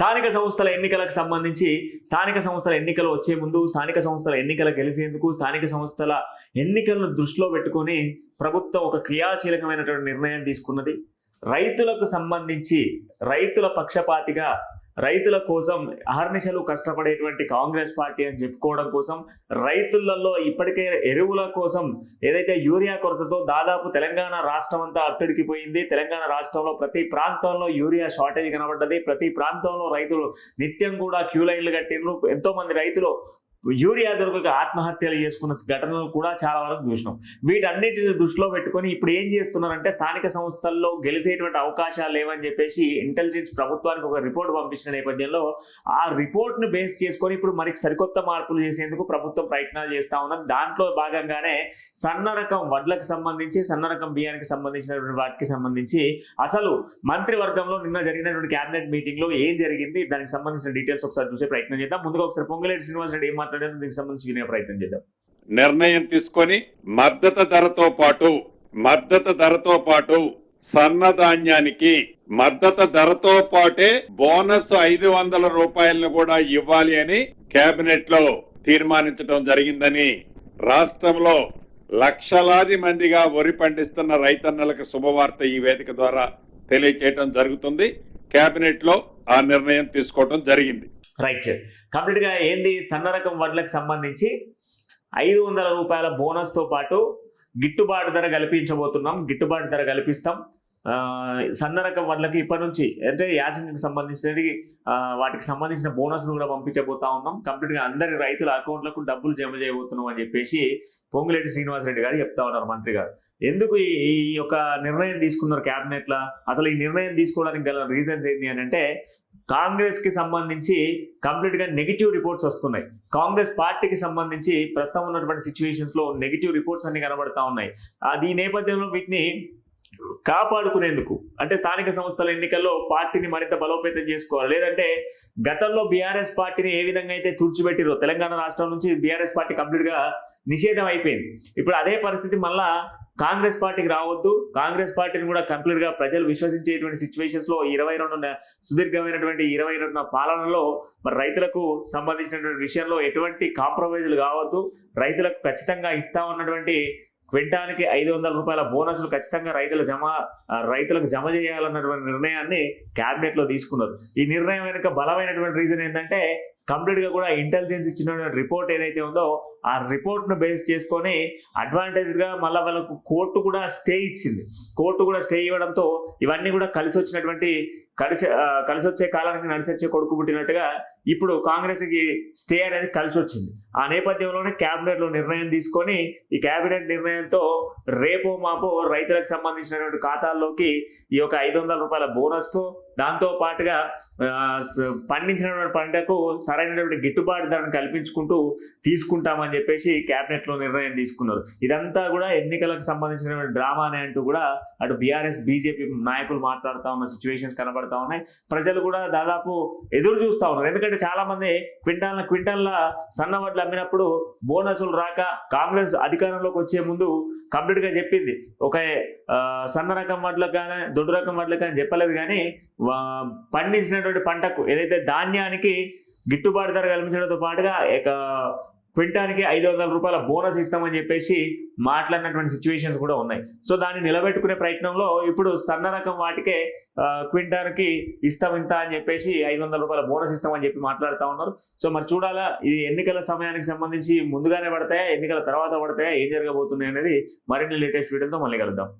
స్థానిక సంస్థల ఎన్నికలకు సంబంధించి స్థానిక సంస్థల ఎన్నికలు వచ్చే ముందు స్థానిక సంస్థల ఎన్నికలు గెలిచేందుకు స్థానిక సంస్థల ఎన్నికలను దృష్టిలో పెట్టుకొని ప్రభుత్వం ఒక క్రియాశీలకమైనటువంటి నిర్ణయం తీసుకున్నది. రైతులకు సంబంధించి రైతుల పక్షపాతిగా రైతుల కోసం అహర్నిశలు కష్టపడేటువంటి కాంగ్రెస్ పార్టీ అని చెప్పుకోవడం కోసం రైతులలో ఇప్పటికే ఎరువుల కోసం ఏదైతే యూరియా కొరతతో దాదాపు తెలంగాణ రాష్ట్రం అంతా అట్టడికిపోయింది. తెలంగాణ రాష్ట్రంలో ప్రతి ప్రాంతంలో యూరియా షార్టేజ్ కనబడ్డది. ప్రతి ప్రాంతంలో రైతులు నిత్యం కూడా క్యూ లైన్లు కట్టిండ్రు. ఎంతో మంది రైతులు యూరియా దొరకక ఆత్మహత్యలు చేసుకున్న ఘటనలు కూడా చాలా వరకు చూసినాం. వీటన్నిటిని దృష్టిలో పెట్టుకొని ఇప్పుడు ఏం చేస్తున్నారంటే స్థానిక సంస్థల్లో గెలిచేటువంటి అవకాశాలు లేవని చెప్పేసి ఇంటెలిజెన్స్ ప్రభుత్వానికి ఒక రిపోర్ట్ పంపించిన నేపథ్యంలో ఆ రిపోర్ట్ను బేస్ చేసుకొని ఇప్పుడు మరి సరికొత్త మార్పులు చేసేందుకు ప్రభుత్వం ప్రయత్నాలు చేస్తా ఉన్నది. దాంట్లో భాగంగానే సన్న రకం వడ్లకు సంబంధించి సన్న రకం బియ్యానికి సంబంధించినటువంటి వాటికి సంబంధించి అసలు మంత్రివర్గంలో నిన్న జరిగినటువంటి కేబినెట్ మీటింగ్లో ఏం జరిగింది? దానికి సంబంధించిన డీటెయిల్స్ ఒకసారి చూసే ప్రయత్నం చేద్దాం. ముందుగా ఒకసారి పొంగులేటి శ్రీనివాస్ రెడ్డి మాట్లాడారో దీనికి సంబంధించి వినే ప్రయత్నం చేద్దాం. నిర్ణయం తీసుకొని మద్దతు ధరతో పాటు మద్దతు ధరతో పాటు సన్నధాన్యానికి మద్దతు ధరతో పాటే బోనస్ ఐదు వందల రూపాయలను కూడా ఇవ్వాలి అని కేబినెట్లో తీర్మానించడం జరిగిందని రాష్ట్రంలో లక్షలాది మందిగా వరి పండిస్తున్న రైతన్నలకు శుభవార్త ఈ వేదిక ద్వారా తెలియచేయడం జరుగుతుంది. కేబినెట్లో ఆ నిర్ణయం తీసుకోవడం జరిగింది. రైట్. కంప్లీట్గా ఏంది? సన్న రకం వడ్లకు సంబంధించి ఐదు వందల రూపాయల బోనస్తో పాటు గిట్టుబాటు ధర కల్పించబోతున్నాం. గిట్టుబాటు ధర కల్పిస్తాం. సన్న రకం వడ్లకి ఇప్పటి నుంచి అంటే యాసంగికి సంబంధించినవి వాటికి సంబంధించిన బోనస్ను కూడా పంపించబోతా ఉన్నాం. కంప్లీట్గా అందరి రైతుల అకౌంట్లకు డబ్బులు జమ చేయబోతున్నాం అని చెప్పేసి పొంగులేటి శ్రీనివాసరెడ్డి గారు చెప్తా ఉన్నారు మంత్రి గారు. ఎందుకు ఈ యొక్క నిర్ణయం తీసుకున్నారు క్యాబినెట్లో? అసలు ఈ నిర్ణయం తీసుకోవడానికి గల రీజన్స్ ఏంటి అని అంటే కాంగ్రెస్కి సంబంధించి కంప్లీట్గా నెగిటివ్ రిపోర్ట్స్ వస్తున్నాయి. కాంగ్రెస్ పార్టీకి సంబంధించి ప్రస్తుతం ఉన్నటువంటి సిచ్యువేషన్స్లో నెగిటివ్ రిపోర్ట్స్ అన్ని కనబడతా ఉన్నాయి. అది ఈ నేపథ్యంలో వీటిని కాపాడుకునేందుకు అంటే స్థానిక సంస్థల ఎన్నికల్లో పార్టీని మరింత బలోపేతం చేసుకోవాలి. లేదంటే గతంలో బీఆర్ఎస్ పార్టీని ఏ విధంగా అయితే తుడిచిపెట్టిరో తెలంగాణ రాష్ట్రం నుంచి బీఆర్ఎస్ పార్టీ కంప్లీట్గా నిషేధం అయిపోయింది. ఇప్పుడు అదే పరిస్థితి మళ్ళా కాంగ్రెస్ పార్టీకి రావద్దు. కాంగ్రెస్ పార్టీని కూడా కంప్లీట్గా ప్రజలు విశ్వసించేటువంటి సిచ్యువేషన్స్లో ఇరవై రెండు సుదీర్ఘమైనటువంటి ఇరవై రెండు పాలనలో మరి రైతులకు సంబంధించినటువంటి విషయంలో ఎటువంటి కాంప్రమైజులు కావద్దు. రైతులకు ఖచ్చితంగా ఇస్తా ఉన్నటువంటి క్వింటానికి ఐదు వందల రూపాయల బోనస్లు ఖచ్చితంగా రైతుల జమ రైతులకు జమ చేయాలన్నటువంటి నిర్ణయాన్ని క్యాబినెట్లో తీసుకున్నారు. ఈ నిర్ణయం వెనుక బలమైనటువంటి రీజన్ ఏంటంటే కంప్లీట్గా కూడా ఇంటెలిజెన్స్ ఇచ్చిన రిపోర్ట్ ఏదైతే ఉందో ఆ రిపోర్ట్ను బేస్ చేసుకొని అడ్వాంటేజ్గా మళ్ళీ వాళ్ళకు కోర్టు కూడా స్టే ఇచ్చింది. కోర్టు కూడా స్టే ఇవ్వడంతో ఇవన్నీ కూడా కలిసి వచ్చినటువంటి కలిసి కలిసి వచ్చే కాలానికి నడిసొచ్చే వచ్చే కొడుకు పుట్టినట్టుగా ఇప్పుడు కాంగ్రెస్కి స్టే అనేది కలిసి వచ్చింది ఆ నేపథ్యంలోనే క్యాబినెట్లో నిర్ణయం తీసుకొని ఈ క్యాబినెట్ నిర్ణయంతో రేపో మాపో రైతులకు సంబంధించినటువంటి ఖాతాల్లోకి ఈ యొక్క ఐదు వందల రూపాయల బోనస్తో దాంతో పాటుగా పండించినటువంటి పంటకు సరైనటువంటి గిట్టుబాటు ధరను కల్పించుకుంటూ తీసుకుంటామని చెప్పేసి క్యాబినెట్లో నిర్ణయం తీసుకున్నారు. ఇదంతా కూడా ఎన్నికలకు సంబంధించినటువంటి డ్రామా అని అంటూ కూడా అటు బీఆర్ఎస్ బీజేపీ నాయకులు మాట్లాడుతూ ఉన్న సిచ్యువేషన్స్ కనబడతా ఉన్నాయి. ప్రజలు కూడా దాదాపు ఎదురు చూస్తా ఉన్నారు. ఎందుకంటే చాలా మంది క్వింటాల క్వింటాల్ల సన్న వడ్లు అమ్మినప్పుడు బోనసులు రాక కాంగ్రెస్ అధికారంలోకి వచ్చే ముందు కంప్లీట్గా చెప్పింది. ఒక ఆ, సన్న రకం వడ్లకు కానీ దొడ్డు రకం వడ్లకు కానీ చెప్పలేదు కానీ పండించినటువంటి పంటకు ఏదైతే ధాన్యానికి గిట్టుబాటు ధర కల్పించడంతో పాటుగా క్వింటానికి ఐదు వందల రూపాయల బోనస్ ఇస్తామని చెప్పేసి మాట్లాడినటువంటి సిచ్యువేషన్స్ కూడా ఉన్నాయి. సో దాన్ని నిలబెట్టుకునే ప్రయత్నంలో ఇప్పుడు సన్న రకం వాటికే క్వింటానికి ఇస్తాం ఇంత అని చెప్పేసి ఐదు వందల రూపాయల బోనస్ ఇస్తామని చెప్పి మాట్లాడుతూ ఉన్నారు. సో మరి చూడాలా ఇది ఎన్నికల సమయానికి సంబంధించి ముందుగానే పడతాయా ఎన్నికల తర్వాత పడతాయా ఏం జరగబోతున్నాయి అనేది మరిన్ని లేటెస్ట్ వీడియోతో మళ్ళీ కలుద్దాం.